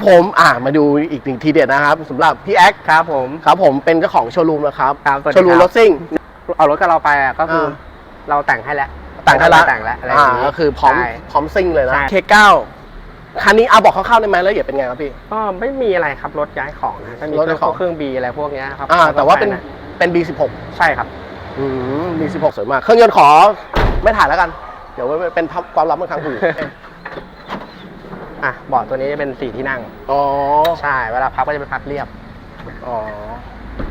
ครับผมอ่ามาดูอีกหนึ่งทีเด็ดนะครับสำหรับพี่แอ๊กครับผมครับผมเป็นเจ้าของโชว์รูมนะครับครับสวัสดีโชว์รูมครรับถซิ่ง เอารถกับเราไปอะก็คืออ่าเราแต่งให้แล้วแต่งให้ละแต่งแล้วอะไรออ่าย่างนี้ก็คือพร้อมใช่ พร้อมซิ่งเลยนะ ใช่ K9 คันนี้เอาบอกคร่าวๆได้ไหมแล้วละเอียดเป็นไงครับพี่ ก็ไม่มีอะไรครับรถย้ายของนะก็มีรถย้ายของ เครื่องบีอะไรพวกเนี้ยครับอ่า แต่ว่าเป็นนะเป็น B16 ใช่ครับ อืม B16 สวยมาก เครื่องยนต์ขอไม่ถ่ายแล้วกัน เดี๋ยวไว้เป็นความลับเมื่อครั้งคุย อะเบาะตัวนี้จะเป็นสี่ที่นั่ง อ๋อ ใช่ เวลาพับก็จะเป็นพับเรียบ อ๋อ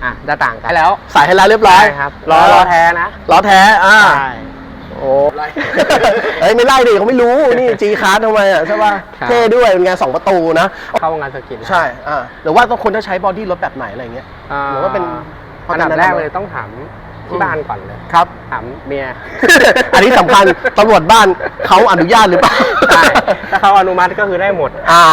อะจะต่างกันแล้วใส่ให้แล้วเรียบร้อยใช่ครับล้อล้อแท้นะ ล้อแท้ อ่า ใช่ โอ้เฮ้ยไม่ไล่ดิเขาไม่รู้ นี่ G คาร์ทำไมอะใช่ป่ะ ครับ เท่ด้วยเป็นไงานสองประตูนะ เข้าวงการเซอร์กิตนะใช่ อ่าหรือว่าต้องคนจะใช้บอดี้รถแบบไหนอะไรเงี้ยาหรือว่าเป็น อันดับแรกเลยต้องถาม ที่บ้านก่อนเลย ครับ ถามเมีย อันนี้สำคัญตำรวจบ้านเขาอนุญาตหรือเปล่าใช่ถ้าเขาอนุมัติก็คือได้หมด อ่า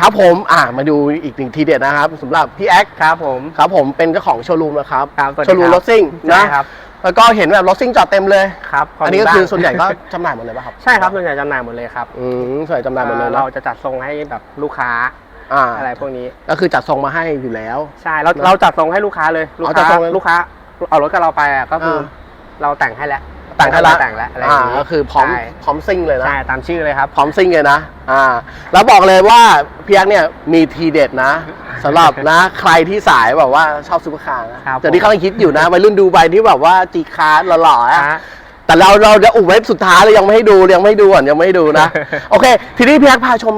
ครับผม อ่า มาดูอีกหนึ่งทีเด็ดนะครับสำหรับพี่แอ๊กครับผม ครับผมเป็นเจ้าของโชว์รูมนะครับครับสวัสดีโชว์รูมครับรถซิ่งใช่นะครับ แล้วก็เห็นแบบรถซิ่งจอดเต็มเลย ครับขอันนี้ก็บ้าคือส่วนใหญ่ก็จำหน่ายหมดเลยป่ะครับใช่ครับส่วนใหญ่จำหน่ายหมดเลยครับอืมส่วนใหญ่จำหน่ายหมดเลยเราเนาะจะจัดทรงให้แบบลูกค้า อ่า อะไรพวกนี้ ก็คือจัดทรงมาให้อยู่แล้ว ใช่เราเนอะเราจัดทรงให้ลูกค้าเลยลูกอ๋อจัดค้าทรงเลยลูกค้า เอารถกับเราไปอะก็คืออา เราแต่งให้แล้วแต่งให้ละแต่งแล้วอะไรอย่าอ่างนี้ก็คือพร้อมใช่พร้อมซิ่งเลยนะ ใช่ตามชื่อเลยครับ พร้อมซิ่งเลยนะ อ่า แล้วบอกเลยว่าพี่แอ๊กเนี่ยมีทีเด็ดนะสำหรับนะ ใครที่สายแบบว่าชอบซูเปอร์คาร์นะครับแต่ที่เขาคิดอยู่นะวัยรุ่นดูใบที่แบบว่าจีคาร์หล่อๆอะฮะ แต่เราเราจะอุบไว้สุดท้ายเลยยังไม่ให้ดูยังไม่ให้ดูก่อนยังไม่ให้ดูนะ โอเค ทีนี้พี่แอ๊กพาชม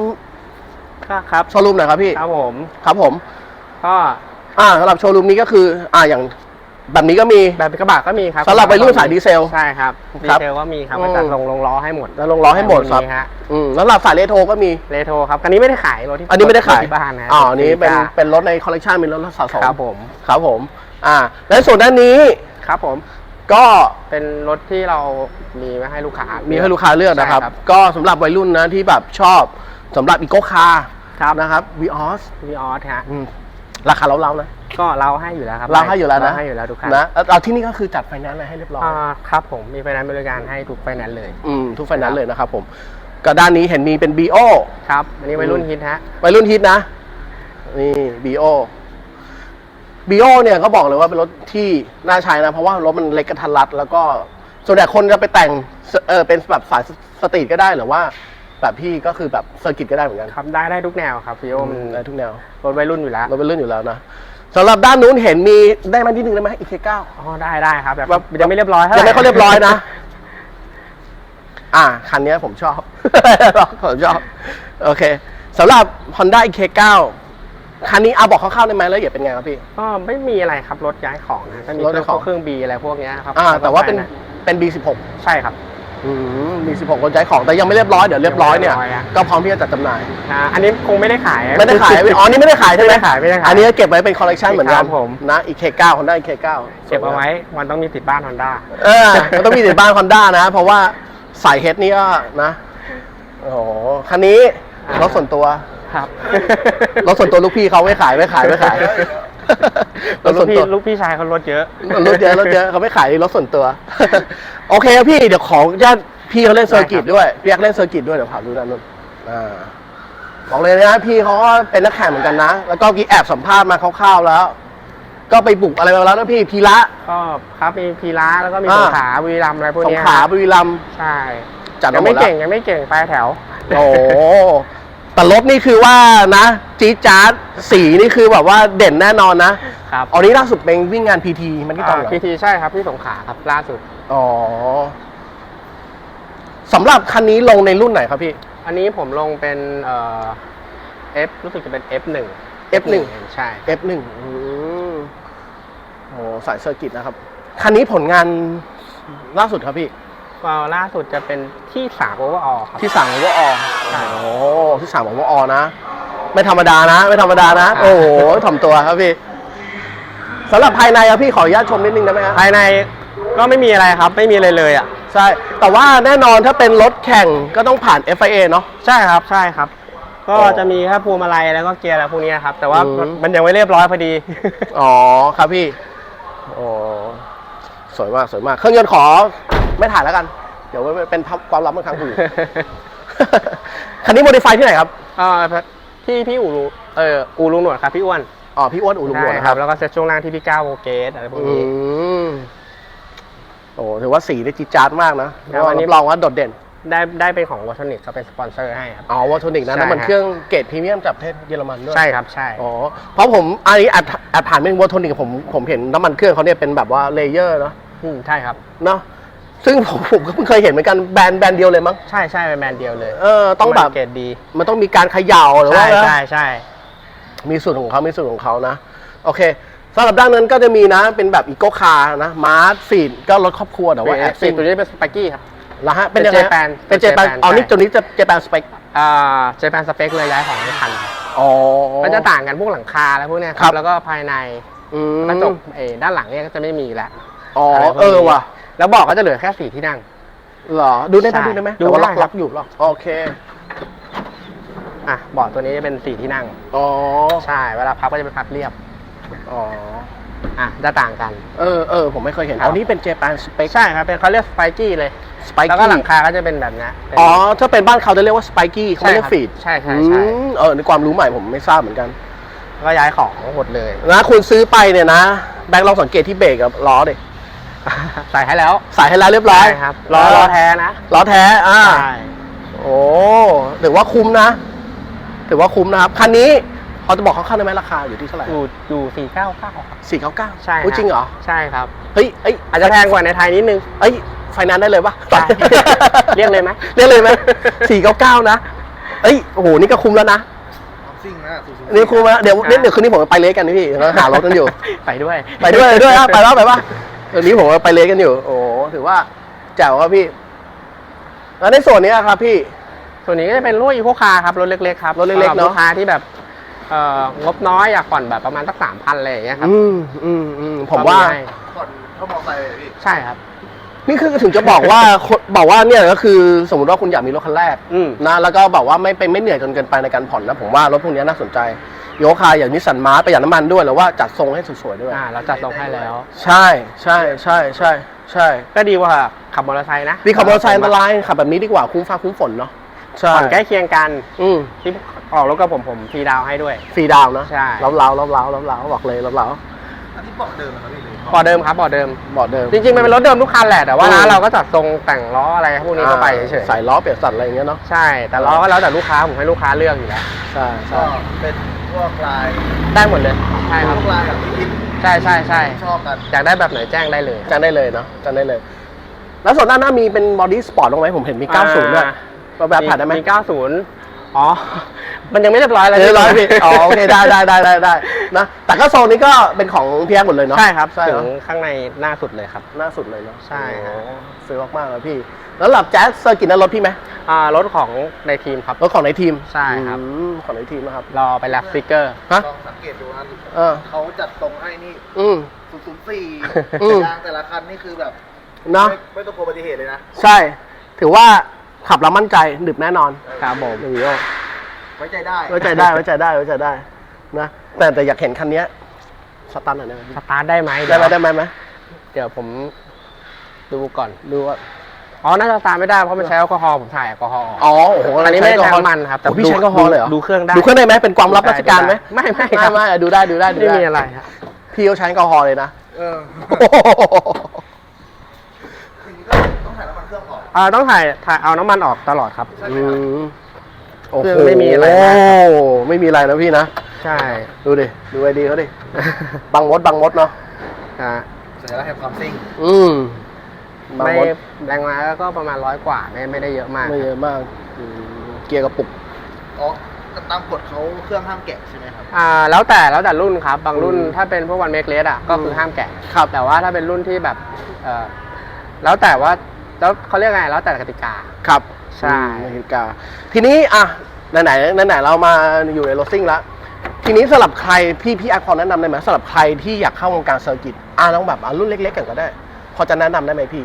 ครับโชว์รูมหน่อยครับพี่ ครับผม ครับผม ก็อ่าสำหรับโชว์รูมนี้ก็คือ อ่าอย่างแบบนี้ก็มี แบบกระบะก็มีครับสำหรับวัยรุ่นสายดีเซล ใช่ครับ ดีครับเซลก็มีครับอืมก็จัดลงลงล้อให้หมดแล้วลงล้อให้หมดครับ มีฮะอืมแล้วสำหรับสายเรโทรก็มีเรโทรครับอันนี้ไม่ได้ขายรถที่อันนี้ไม่ได้ขายรถที่บ้านนะอ๋ออันนี้เป็นจ้าเป็นรถในคอลเลกชันเป็นรถสะสมครับผม ครับผม อ่า และส่วนด้านนี้ครับผม ก็เป็นรถที่เรามีไว้ให้ลูกค้า มีมี ให้ลูกค้าเลือกนะครับ ใช่ก็สำหรับวัยรุ่นนะที่แบบชอบสำหรับอีโกคาร์ ครับนะครับวีออสมีออสฮะราคาเล้าๆนะ ก็เราให้อยู่แล้วครับเราให้อยู่แล้วนะ เราให้อยู่แล้วทุกคันนะเอาเอาที่นี่ก็คือจัดไฟแนนซ์อะไรให้เรียบร้อย อ่าครับผมมีไฟแนนซ์บริการให้ทุกไฟแนนซ์เลยอืมทุกไฟแนนซ์เลยนะครับผมก็ด้านนี้เห็นมีเป็น BO ครับอันนี้วัยรุ่นฮิตฮะ วัยรุ่นฮิตนะ นี่ BO BO เนี่ยก็บอกเลยว่าเป็นรถที่น่าใช้นะ เพราะว่ารถมันเล็กกระทัดรัด แล้วก็ส่วนใหญ่คนจะไปแต่งเออเป็นแบบสายสตรีทก็ได้หรือว่า แบบพี่ก็คือแบบเซอร์กิตก็ได้เหมือนกันครับได้ได้ทุกแนวครับพี่โออืมันมได้ทุกแนวรถวัยรุ่นอยู่แล้วรถเป็นรุ่นอยู่แล้วนะสำหรับด้านนู้นเห็นมีได้มาที่หนึ่งได้ไหมอีกเก้าอ๋อได้ได้ครับแบบแบบยังไม่เรียบร้อยเท่าไหยังร่ไม่เขาเรียบร้อยนะ อ่าคันเนี้ยผมชอบ ผมชอบ โอเคสำหรับ Honda EK9 คันนี้เอาบอกคร่าวๆได้ไหมแล้วละเอียดเป็นไงครับพี่ ก็ไม่มีอะไรครับรถย้ายของนะก็มีรถย้ายของเครื่องบีอะไรพวกเนี้ยครับอ่า แต่ว่าเป็นนะเป็น B16 ใช่ครับ อืม B16 คนใช้ของแต่ยังไม่เรียบร้อยเดี๋ยวเรียบร้อยเนี่ยยังไม่เรียบร้อยอะ ก็พร้อมที่จะจัดจำหน่ายอ่าอันนี้คงไม่ได้ขายไม่ได้ขายอ๋อนี่ไม่ได้ขายใช่ไหมไม่ได้ขายไม่ได้ขาย อันนี้เก็บไว้เป็นคอลเลกชันเหมือนกันครับผม นะ EK9 Honda EK9 เก็บเอาไว้มันต้องมีติดบ้านฮอนด้า เออมันต้องมีติดบ้าน Honda นะ เพราะว่าสายเฮดนี่ก็นะโอ้โหคันนี้รถส่วนตัว ครับ รถส่วนตัวลูกพี่เขาไม่ขายไม่ขายไม่ขาย รถลูส่กวนพี่ตัวลูกพี่ชายเขารถเยอะรถเยอะรถเยอะเขาไม่ขายรถส่วนตัว โอเคครับพี่เดี๋ยวขอญาติพี่เขาเล่นเซอร์กิตด้วยพี่อยากเล่นเซอร์กิตด้วยเดี๋ยวพาดูด้านนู้นอ่าบอกเลยนะพี่เขาก็เป็นนักแข่งเหมือนกันนะ แล้วก็กี้แอบสัมภาษณ์มาคร่าวๆแล้ว ก็ไปบุกอะไรมาแล้วนะพี่พีระก็ครับมีพีระแล้วก็มีอ่าสงขลาบุรีรัมย์อะไรพวกสงเนี้ยขลาบุรีรัมย์ใช่จัดยัมางหมไม่ดแล้วเก่งยังไม่เก่งไปแถว โอ้โห แต่รถนี่คือว่านะจี๊ดจ๊าดสีนี่คือแบบว่าเด่นแน่นอนนะครับอันนี้ล่าสุดเป็นวิ่งงานพีทีมันที่ตองเหรอพีทีใช่ครับที่สงขลาครับล่าสุดอ๋อสำหรับคันนี้ลงในรุ่นไหนครับพี่ อันนี้ผมลงเป็นเอ่อ F รู้สึกจะเป็น F1 F1 ใช่ F1 อืมโอ้สายเซอร์กิตนะครับ คันนี้ผลงานล่าสุดครับพี่ ก็ล่าสุดจะเป็นที่3 overall ครับ ที่สั่งว่าออใช่ โอ้ที่สั่งว่าออนะ ไม่ธรรมดานะ ไม่ธรรมดานะ โอ้โหถ่อมตัวครับพี่สำหรับภายในครับพี่ขออนุญาตชมนิดนึงได้ไหมครับภายในก็ไม่มีอะไรครับ ไม่มีอะไรเลยอะ ใช่ แต่ว่าแน่นอนถ้าเป็นรถแข่งก็ต้องผ่าน FIA เนาะ ใช่ครับ ใช่ครับ ก็อ๋อจะมีแค่พวงมาลัยแล้วก็เกียร์อะไรพวกเนี้ยครับ แต่ว่าอืม มันยังไม่เรียบร้อยพอดี อ๋อ ครับพี่ โอ้ สวยมาก สวยมาก เครื่องยนต์ขอ ไม่ถ่ายแล้วกัน เดี๋ยวไว้เป็นความลับเมื่อครั้งคุยคันนี้โมดิฟายที่ไหนครับเอ่อที่พี่อูรุเอออูรุงหนวดครับพี่อ้วนอ๋อพี่อ้วนอูรุงหลวงใช่นะคครัรับบแล้วก็เซตช่วงล่างที่พี่ก้าวโวเกตอะไรพวกอืนี้มโอ้ถือว่าสีได้จีดจาดมากนะครับเพราะว่าอันนี้รับรองว่าโดดเด่น ได้ได้เป็นของวัตนิกเขาเป็นสปอนเซอร์ให้ครับอ๋อวอลโทนิกนะใช่น้ำมันฮะเครื่องเกรดพรีเมียมจากประเทศเยอรมันด้วยใช่ครับใช่อ๋อเพราะผมอันนี้แอบแอบผ่านเป็นวอลโทนิกผมผมเห็นน้ำมันเครื่องเขาเนี่ยเป็นแบบว่าเลเยอร์เนาะอืมใช่ครับเนาะ ซึ่งผมผมก็เพิ่งเคยเห็นเหมือนกันแบรนด์แบรนด์เดียวเลยมั้งใช่ใช่เป็นแบรนด์เดียวเลยเออต้องแบบมันเกรดดี มันต้องมีการเขย่าหรือว่าใช่ใช่ใช่มีสูตรของเขามีสูตรของเขานะ โอเคสำหรับด้านนั้นก็จะมีนะ เป็นแบบอีโก้คาร์นะมาร์ฟีดก็รถครอบครัวแต่ว่าแอดสีซิ่งตัวนี้เป็นสปากี้ครับแล้วฮะเป็นยังไงฮะ Japan เป็นเจแปน Japan อ๋อนี่ใช่ตัวนี้จะเจแปนสเปคอ่าเจแปนสเปคเลยย้ายของไม่ทันครับอ๋อก็จะต่างกันพวกหลังคาแล้วพวกเนี้ยคครัรับบแล้วก็ภายในอืมกระจกเออด้านหลังเนี่ยก็จะไม่มีแล้วอ๋ออะไรพวกเอนี้อว่ะ แล้วเบอกก็จะเหลือแค่สี่ที่นั่ง เหรอ ดูได้ไหมใช่ดูได้ไหมดูแต่ว่าได้ล็อกครัล็อบกอยู่ล็อกโอเค อะเบาะตัวนี้จะเป็นสี่ที่นั่ง อ๋อ ใช่ เวลาพับก็จะเป็นพับเรียบ อ๋อ อะจะต่างกัน เออเออผมไม่เคยเห็น ครับอ๋อนี่เป็นเจแปนสเปคใช่ครับ เป็นเขาเรียกสไปกี้เลย สไปแล้วก็กี้หลังคาก็จะเป็นแบบเนี้ยเป็น อ๋อ ถ้าเป็นบ้านเขาจะเรียกว่าสไปกี้เขาไม่เรียกใช่ครับฟีดใช่ใช่ใช่เออในความรู้ใหม่ผมไม่ทราบเหมือนกัน ก็ย้ายของหมดเลย นะคุณซื้อไปเนี่ยนะ แบงค์ลองสังเกตที่เบรกกับล้อดิ ใส่ให้แล้วใส่ให้แล้วเรียบร้อยใช่ครับล้อล้อแท้นะล้อแท้อ่าใช่โอ้ถือว่าคุ้มนะ ถือว่าคุ้มนะครับคันนี้พอจะบอกเขาค่าได้ไหมราคาอยู่ที่เท่าไหร่อยู่อยู่สี่เก้าเก้าครับสี่เก้าเก้าใช่จริงเหรอใช่ครับเฮ้ยเอ้ยอาจจะแพงกว่าในไทยนิดนึงเอ้ยไฟแนนซ์ได้เลยปะใช่เรียกเลยไหมเรียกเลยไหมสี่เก้าเก้านะเอ้ยโอ้โหนี่ก็คุ้มแล้วนะซิ่งนะสูงนี่คุ้มแล้วเดี๋ยวอ่าเดี๋ยวเดี๋ยวคืนนี้ผมไปเลสกันนะพี่เราหารถกันอยู่ไปด้วย ไปด้วยไปด้วยอะไปแล้วไปป่ะ เดี๋ยวนี้ผมไปเลสกันอยู่ โอ้โหถือว่าแจ๋วครับพี่ แล้วในส่วนนี้อะครับพี่ ส่วนนี้ก็จะเป็นรุ่นอีโคคาร์ครับรถเล็กๆครับรถเล็กๆสำหบเนอะ ลูกค้าที่แบบเอ่องบน้อยอยากผ่อนแบบประมาณสักสามพันอะไรอย่างเงี้ยครับอืมอืมอืมผมว่าก็ให้ผ่อนเข้ามอไซค์เลยพี่ ใช่ครับ นี่คือถึงจะบอกว่าคนบอกว่าเนี่ยก็คือสมมติว่าคุณอยากมีรถคันแรก อืม นะแล้วก็บอกว่าไม่เป็นไม่เหนื่อยจนเกินไปในการผ่อนนะผมว่ารถพวกนี้น่าสนใจ โยคาอย่างนิสสันมาร์ประหยัดน้ำมันด้วยแล้วว่าจัดทรงให้สวยๆด้วย อ่าเราจัดส่งให้แล้ว ใช่ใช่ใช่ใช่ใช่ก็ดีกว่าขับมอเตอร์ไซค์นะดีขับมอเตอร์ไซค์อันตรายขับแบบนี้ดีกว่าคุ้มฟ้าคุ้มฝนเนาะใช่ผ่อนใกล้เคียงกันอืมที่ออกรถกับผมผมฟรีดาวน์ให้ด้วยฟรีดาวน์เนาะใช่เล้าเล้าเล้าเล้าเล้าเล้าบอกเลยเล้าเล้าอันนี้เบาะเดิมนะครับพี่เลยบอเดิมครับบอเดิมบอกเดิม จริงๆมันเป็นรถเดิมทุกคันแหละแต่ว่าอืมร้านเราก็จัดทรงแต่งล้ออะไรพวกนี้เข้าไปเฉยใส่ล้อเปลี่ยนสัตว์อะไรอย่างเงี้ยเนาะๆใช่แต่ล้อก็แล้วแต่ลูกค้าผมให้ลูกค้าเลือกอยู่แล้วใช่ก็ใช่เป็น พวกลายได้หมดเลย ใช่ครับ พวกลายแบบที่คิดใช่ใช่ใช่ชอบกันอยากได้แบบไหนแจ้งได้เลยจันได้เลยเนาะจันได้เลย แล้วส่วนด้านหน้ามีเป็นบอดี้สปอร์ตบ้างไหมผมเห็นมี 90ด้วยอ่าแบบผ่านได้ไหมมี 90 อ๋อ มันยังไม่เรียบร้อยเลยเรียบร้อยพี่อ๋อโอเคได้ได้ได้ได้ได้นะ แต่ก็โซนนี้ก็เป็นของพี่แอ๊กหมดเลยเนาะ ใช่ครับใช่ถึเนงอะข้างในหน้าสุดเลยครับ หน้าสุดเลยเนาะ ใช่ฮะโอ้ซื้อมากๆเลยพี่ แล้วหลับแจ๊สเซอร์กิตนั้นรถพี่ไหมอ่ารถของในทีมครับ รถของในทีม ใช่ครับอืมของในทีมนะครับ รอไปแลบสติกเกอร์ ฮะ ลองสังเกตดูนะเออเขาจัดทรงให้นี่อืม004อืมยางแต่ละคันนี่คือแบบเนาะไม่ไม่ต้องกลัวอุบัติเหตุเลยนะ ใช่ ถือว่า ขับแล้วมั่นใจหนึบแน่นอนครับผมอย่างนี้ไว้ใจได้ไว้ใจได้ไว้ใจได้ไว้ใจได้นะแต่แต่อยากเห็นคันเนี้ยสตาร์ทหน่อยได้ไหมสตาร์ทได้ไหมได้ไหมได้ไหมไหมเดี๋ยวผมดูก่อนดูว่าอ๋อน่าจะสตาร์ทไม่ได้เพราะมันใช้แอลกอฮอล์ผมถ่ายแอลกอฮอล์ออกอ๋อโอ้โหอันนี้ไม่ได้ใช้น้ำมันครับแต่พี่ใช้แอลกอฮอล์เลยเหรอดูเครื่องได้ดูเครื่องได้ไหมเป็นความลับราชการไหมไม่ไม่ครับไม่ไม่ดูได้ดูได้ดูไม่ได้มีอะไรครับพี่เขาใช้แอลกอฮอล์เลยนะ เออทีนี้ก็ต้องถ่ายน้ำมันเครื่ องออกอ่าต้องถ่ายถ่ายเอาน้ำมันออกตลอดครับใช่อืมโอ้โหเครื่องไม่มีอะไรมากไม่มีอะไรนะพี่นะ ใช่ดูดิ ดูไอดีเขาดิ บังมดบังมดเนาะฮะสัญลักษณ์แห่งความซิ่งอืมบังไม่มดแรงม้าก็ประมาณร้อยกว่าไม่ไม่ได้เยอะมาก ไม่เยอะมากอืมเกียร์กระปุก อ๋อตามกฎเขาเครื่องห้ามแกะใช่ไหมครับ อ่าแล้วแต่แล้วแต่รุ่นครับ บางรุ่นอืมถ้าเป็นพวกวันเมกเลสอะก็คือห้ามแกะครับแต่ว่าถ้าเป็นรุ่นที่แบบเออแล้วแต่ว่า แล้วเขาเรียกไงแล้วแต่กติกา ครับใช่อืมนาฬิกาทีนี้อะไหนไหนไหนไหนเรามาอยู่ในรถซิ่งแล้วทีนี้สำหรับใครพี่พี่อาร์พอแนะนำได้ไหมสำหรับใครที่อยากเข้าวงการเซอร์กิตอะต้องแบบอะรุ่นเล็กๆกันก็ได้ พอจะแนะนำได้ไหมพี่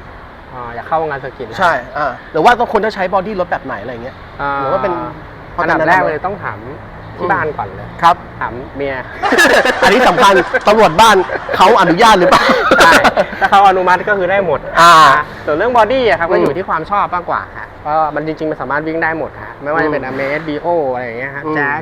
อ่าอยากเข้าวงการเซอร์กิตนะใช่อ่าหรือว่าต้องควรจะใช้บอดี้รถแบบไหนอะไรเงี้ย อ่าหรือว่าเป็น อันดับแรกเลยต้องถาม ที่บ้านก่อนเลยครับถามเมีย อันนี้สำคัญตำรวจบ้านเขาอนุญาตหรือเปล่าใช่ถ้าเขาอนุมัติก็คือได้หมดอ่านะส่วนเรื่องบอดี้อะครับก็อืมอยู่ที่ความชอบมากกว่าฮะเพราะมันจริงๆมันสามารถวิ่งได้หมดฮะไม่ว่าจะเป็นอือมเมสบีโออะไรอย่างเงี้ยฮะอืมแจ๊ส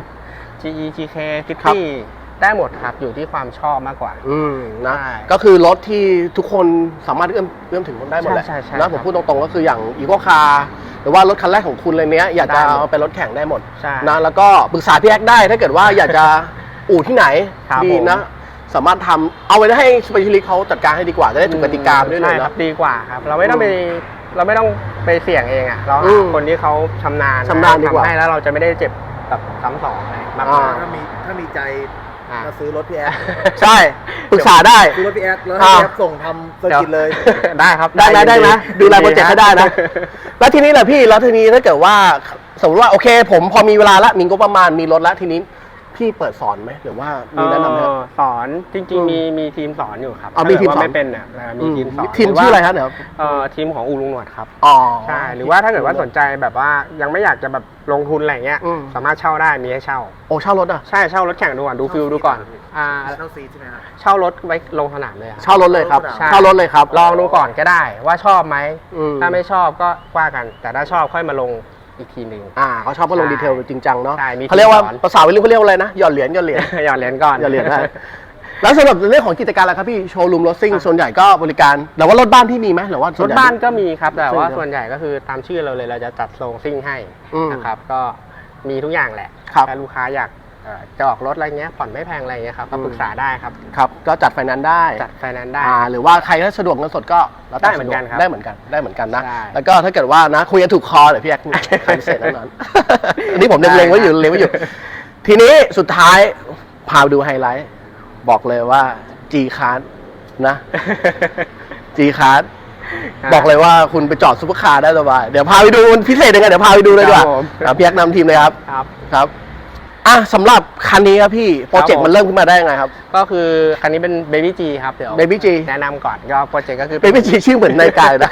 GE GK ครับ50 ได้หมดครับอยู่ที่ความชอบมากกว่า อืมนะใช่ก็คือรถที่ทุกคนสามารถเอื้อมเอื้อมถึงได้หมดแหละใช่ใช่ใช่นะผครัมบพูดตรงๆก็คืออย่างอีโคคาหรือว่ารถคันแรกของคุณเลยเนี้ยอยากจะได้หมด เอาไปรถแข่งได้หมดใช่ นะแล้วก็ปรึกษาพี่แอ๊กได้ถ้าเกิดว่าอยากจะ อู่ที่ไหนครับดีผม นะ สามารถทำเอาไว้ให้สเปเชียลิสต์เขาจัดการให้ดีกว่าจะได้ถูกกติกาไปด้วยเลยใช่ครันะบดีกว่าครับ เราไม่ต้องไปเราไม่ต้องไปเสี่ยงเองอะเราอืหามคนที่เขาชำนาญชำนาญดีกว่า ทำให้แล้วเราจะไม่ได้เจ็บแบบซ้ำสองอะไรมากอ่ามาย ถ้ามีถ้ามีใจ อะมาซื้อรถพี่แอดใช่ปรึกษาได้ ซื้อรถพี่แอดแล้วให้อ่าพี่แอดส่งทำเซอร์กิตเลย ได้ครับได้ไหมได้ไหมยิดูแลโปรเจกต์ให้ได้นะฮแล้วทีนี้แหละพี่แล้วทีนี้ถ้าเกิดว่าสมมติว่าโอเค ผมพอมีเวลาละมีงบประมาณมีรถละทีนี้ พี่เปิดสอนไหมหรือว่ามีแนะนำไหมครับ เอ่อสอนจริงๆมีมีทีมสอนอยู่ครับอ๋อมีทีมสอน ถ้าเกิดว่าไม่เป็นเนี่ยเอ่อมีทีมสอนทีมชื่ออะไรครับเดี๋ยวเอ่อทีมของอูลุงหนวดครับอ๋อ ใช่หรือว่าถ้าเกิดว่าสนใจแบบว่ายังไม่อยากจะแบบลงทุนอะไรเงี้ยอืม สามารถเช่าได้มีให้เช่า โอ้เช่ารถอะใช่เช่ารถแข่งดูก่อนดูฟิลดูก่อนอ่าเช่าซีใช่ไหมครับ เช่ารถไว้ลงสนามเลยครับเช่ารถเลยครับใช่ เช่ารถเลยครับลองดูก่อนก็ได้ว่าชอบไหมอืมถ้าไม่ชอบก็ว่ากัน แต่ถ้าชอบค่อยมาลง อีกทีหนึ่ง อ่าเขาชอบก็ลงใช่ดีเทลจริงจังเนาะใช่มีเขาเรียกว่าทีมสอน ภาษาวัยรุ่นเขาเรียกว่าอะไรนะ หย่อนเหรียญหย่อนเหรียญ หยอดเหรียญก่อน หย่อนเหรียญได้แล้วสำหรับเรื่องของกิจการอะไรครับพี่โชว์รูมรถซิ่งอะส่วนใหญ่ก็บริการแต่ว่ารถบ้านพี่มีไหมหรือว่าส่รวนถใหญ่บ้านก็มีครับ แต่ว่าส่วนใหญ่ส่วนใหญ่ก็คือตามชื่อเราเลยเราจะจัดทรงซิ่งให้อืมนะครับ ก็มีทุกอย่างแหละครับ ถ้าลูกค้าอยากเอ่อ จะออกรถอะไรเงี้ยผ่อนไม่แพงอะไรเงี้ยครับก็อืมปรึกษาได้ครับครับ ก็จัดไฟแนนซ์ได้จัดไฟแนนซ์ได้อ่าหรือว่าใครถ้าสะดวกเงินสดก็แล้วแต่ได้เหมือนกันสะดวครับได้เหมือนกันได้เหมือนกันนะใช่ แล้วก็ถ้าเกิดว่านะคุยกันถูกคอเดี๋ยวพี่แอ๊กใครพิเศษแน่นอนอันนี้ผมเล็งๆไว้อยู่เล็งไว้อยู่ ทีนี้สุดท้ายพาไปดูไฮไลท์บอกเลยว่า G Card นะ G Card บอกเลยว่าคุณไปจอดซุปเปอร์คาร์ได้สบายเดี๋ยวพาไปดูมันพิเศษยังไงเดี๋ยวพาไปดูเลยดีกว่าครับผมครับพี่แอ๊กนำทีมเลยครับ ครับ ครับ อะสำหรับคันนี้ครับพี่โปรเจกครับต์ผมมันเริ่มขึ้นมาได้ยังไงครับ ก็คือคันนี้เป็น Baby G ครับเดี๋ยว Baby G แนะนำก่อนก็โปรเจกต์ก็คือเป็นไม่ชีชื่อเหมือนนายกายนะ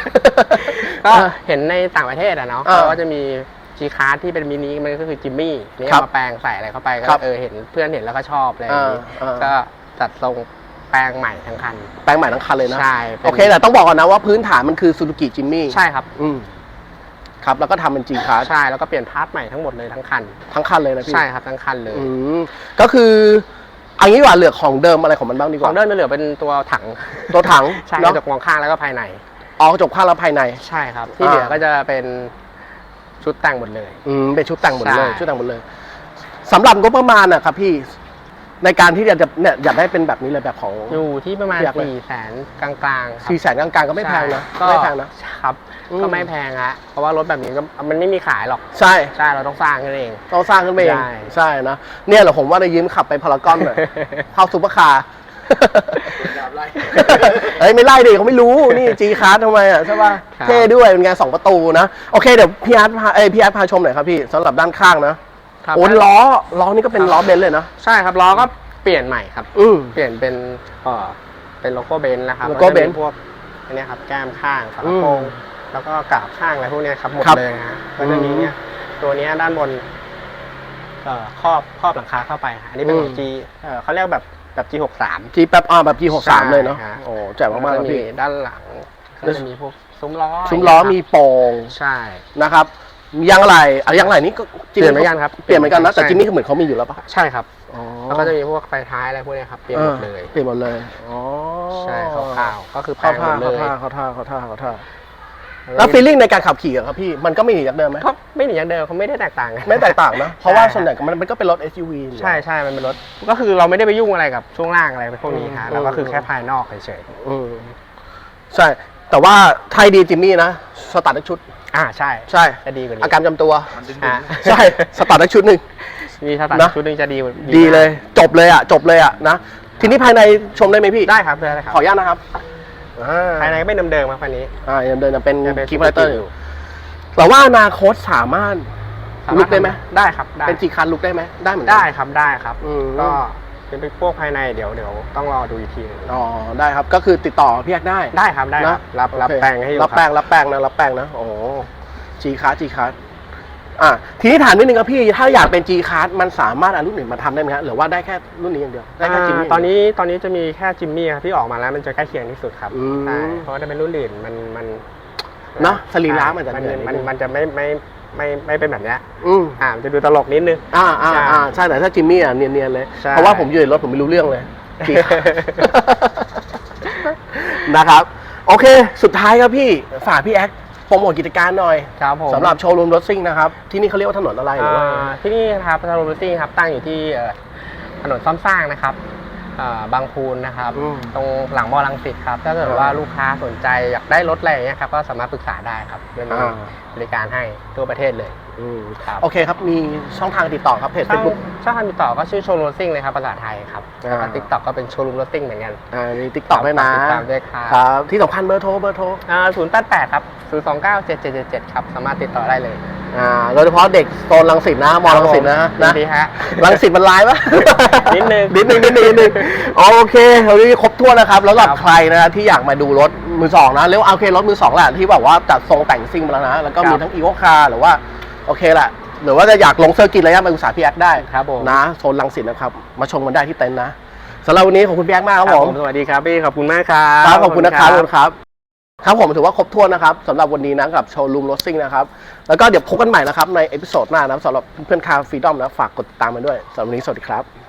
ก็เห็นในต่างประเทศอะเนาะอ่าก็จะมี G Card ที่เป็นมินิมันก็คือจิมมี่นี่ครับเอามาแปลงใส่อะไรเข้าไปก็ครับเออเห็นเพื่อนเห็นแล้วก็ชอบอะไรอย่างนี้อ่าอ่าก็จัดทรงแปลงใหม่ทั้งคัน แปลงใหม่ทั้งคันเลยนะ ใช่เป็นโอเค แต่ต้องบอกก่อนนะว่าพื้นฐานมันคือซูซูกิจิมมี่ ใช่ครับ อืม ครับแล้วก็ทำเป็น G Class ใช่แล้วก็เปลี่ยนพาร์ทใหม่ทั้งหมดเลยทั้งคัน ทั้งคันเลยนะพี่ใช่ครับทั้งคันเลย อืมก็คือเอันนี้ดีกว่าเหลือของเดิมอะไรของมันบ้างดีกขอว่างเดินมันเหลือเป็นตัวถังตัวถังใช่กเนาะระจกมองข้างแล้วก็ภายใน อ๋อกระจกข้างแล้วภายใน ใช่ครับ ที่เหลืออ่าก็จะเป็นชุดแต่งหมดเลย อืมเป็นชุดแต่งหมดเลยใช่ ชุดแต่งหมดเลยสำหรับงบประมาณอะครับพี่ ในการที่อยากจะเนี่ยอยากได้เป็นแบบนี้เลยแบบของ อยู่ที่ประมาณอยากเลย สี่แสนกลางๆครับสี่แสนกลางๆก็ไม่แพงนะใช่ไม่แพงนะ ครับ อืม ก็ไม่แพงฮะเพราะว่ารถแบบนี้ก็มันไม่มีขายหรอกใช่ใช่เราต้องสร้างกันเอง ต้องสร้างขึ้นไปเองใช่ ใช่นะเนี่ยเหรอผมว่าได้ยืมขับไปพารากอนหน่อยเข้าซูเปอร์คาร์เอ้ยไม่ไล่ดิเขาไม่รู้นี่จีคาร์ทำไมอะใช่ป่ะครับ เท่ด้วยเป็นไงานสองประตูนะ โอเคเดี๋ยวพี่อาร์ตพาเอ้ยพี่อาร์ตพาชมหน่อยครับพี่สำหรับด้านข้างนะ ครับ โอ้ล้อล้อนี่ก็เป็นล้อเบนซ์เลยนะใช่ครับล้อก็เปลี่ยนใหม่ครับ อืมเปลี่ยนเป็นเอ่อเป็นโลโก้เบนซ์นะครับโลโก้แวจะมีเบนซ์พวกอันเนี้ยครับแก้มข้างฝากระโปรงอืมแล้วก็กราบข้างอะไรพวกเนี้ยครับหมดครับเลยนะฮะก็จะมีเนี่ยตัวเนี้ยด้านบนเอ่อครอบครอบหลังคาเข้าไป อันนี้เป็นของ G เอ่อเขาเรียกแบบแบบ G63 จีแป๊บอ่าแบบ G63 เลยเนาะใช่ฮะโอ้แจ๋วมากๆแล้เลวยจะมีพี่ด้านหลังก็จะมีพวกซุ้มล้อซุ้มล้ออะไรมีเงี้ยครับโป่งใช่นะครับมี ยางอะไหล่อะยางอะไหล่นี่ก็เปลี่ยนเหมือนกันครับเปลี่ยนเหมือนกันนะแต่ใช่จิมมี่คือเหมือนเขามีอยู่แล้วปะใช่ครับอ๋อแล้วก็จะมีพวกไฟท้ายอะไรพวกเนี้ยครับเปลี่ยนหมดเลยออเปลี่ยนหมดเลยอ๋อใช่คร่าวๆก็คือแปลเข้างหมท่าดเลเข้ายท่าเข้าท่าเข้าท่าเข้าท่าเข้าท่าแล้วฟีลลิ่งในการขับขี่อะครับพี่มันก็ไม่หนีจากเดิมไหมก็ไม่หนีอย่างเดิมเขาไม่ได้แตกต่างกัน ไม่แตกต่างนะเพราะว่าใช่ส่วนใหญ่มันมันก็เป็นรถ SUV อยู่แล้ว ใช่ใช่มันเป็นรถก็คือเราไม่ได้ไปยุ่งอะไรกับช่วงล่างอะไรพวกนี้ฮะอืม เราก็คือแค่ภายนอกเฉยอืมใช่ แต่ว่าไทยดีจิมมี่นะ สตาร์ททั้งชุดๆอ่าใช่ใช่ จะดีกว่านี้อาการจำตัว มันดึงอ่าๆใช่ สตาร์ททั้งชุดหนึ่ง มีสตาร์นะทชุดหนึงจะดีกว่าดีเลยมากจบเลยอะ จบเลยอะนะ ทีนี้ภายในชมได้ไหมพี่ ได้ครับได้ครับขออนุญาตนะครับอ่าภายในก็ไม่เดิมๆครับคันนี้อ่ายังเดินยังเป็นยังเป็นคีย์พาร์เตอร์ออยู่ยู่ แต่ว่าอนาคตสามารถ สาารถลุกได้ไหม ได้ครับได้เป็นจีคันลุกได้ไหม ได้เหมือนกัได้ครับได้ครับ อืมก็ เป็นพวกภายในเดี๋ยวเดี๋ยวต้องรอดูอีกทีหนึงอ๋อได้ครับก็คือติดต่อพี่แอกได้ ได้ครับได้ครับนะรับรับโอเคแปลงให้อยู่รับคแปลรังบรับแปลงนะรับแปลงนะโอ้จีคัสจีคัสอ่าทีนี้ถามนิดนึงครับพี่ถ้าอยากเป็น G Card มันสามารถเอารุ่นอื่นมาทำได้ไหมฮะหรือว่าได้แค่รุ่นนี้อย่างเดียวได้แค่จิมมี่ อ่าตอนนี้ตอนนี้จะมีแค่จิมมี่ครับที่ออกมาแล้วมันจะใกล้เคียงที่สุดครับอืม ใช่เพราะว่าถ้าเป็นรุ่นอื่นมันมันเนอะสรีระมันจะมันเหนื่อยนิดมันนึงมันจะไม่ไม่ ไม่ไม่เป็นแบบเนี้ยอืมอ่ามันจะดูตลกนิดนึง อ่าอ่าใช่อ่าใช่แต่ถ้าจิมมี่อะเนียนๆเลย ใช่ เพราะว่าผมอยู่ในรถผมไม่รู้เรื่องเลย G Card นะครับ โอเค สุดท้ายครับพี่ ฝากพี่แอ๊กโปรโมทกิจการหน่อยครับผมสำหรับโชว์รูมรถซิ่งนะครับ ที่นี่เขาเรียกว่าถนนอะไรหรือว่า อ่าที่นี่นะครับพัทลุงซิ่งครับตั้งอยู่ที่เอ่อถนนซ่อมสร้างนะครับอ่า บางพูนนะครับอืม ตรงหลังมอลังสิตครับถ้าเกิดว่าลูกค้าสนใจอยากได้รถอะไรอย่างเงี้ยครับก็สามารถปรึกษาได้ครับเรื่องนี้อ่า บริการให้ทั่วประเทศเลย อืมครับโอเคครับ มีช่องทางติดต่อครับเพจช่อง Facebook ช่องทางติดต่อก็ชื่อโชว์รูมซิ่งเลยครับภาษาไทยครับอ่า ติ๊กต็อกก็เป็นโชว์รูมรถซิ่งเหมือนกันอ่ามีติ๊กต็อกด้วยนะ ติดตามด้วยครับครับ ที่สำคัญเบอร์โทรเบอร์โทรศูนย์แปดแปดครับศูนย์สองเก้าเจ็ดเจ็ดเจ็ดครับ สามารถติดต่อได้เลยอ่าโดยเฉพาะเด็กโซนรังสิตนะมอรังสิตนะครับผมนะยินดีฮะ รังสิตมันลายปะ นิดนึง นิดนึงนิดนึงนิดนึงโอเคเรานี้ครบถ้วนนะครับแล้วสำหรับครับใครนะที่อยากมาดูรถมือสองนะเรียกว่าโอเครถมือสองแหละที่แบบว่าจัดทรงแต่งซิ่งมาแล้วนะ แล้วก็มีครับทั้งอีโวคาร์หรือว่า โอเคแหละหรือว่าจะอยากลงเซอร์กิตอะไรเงี้ยมาอุตสาห์พี่แอ๊กได้ครับผมนะโซนรังสิตนะครับมาชมกันได้ที่เต็นท์นะสำหรับวันนี้ขอบคุณพี่แอ๊กมากครับผมสวัสดีครับพี่ขอบคุณมากครับครับขอบคุณนะครับขอบคุณครับครับผมถือว่าครบถ้วนนะครับสำหรับวันนี้นะกับโชว์รูมรถซิ่งนะครับแล้วก็เดี๋ยวพบกันใหม่นะครับในเอพิโซดหน้านะครับสำหรับเพื่อนๆคาร์ฟรีดอมนะฝากกดติดตามมาด้วยสำหรับวันนี้สวัสดีครับ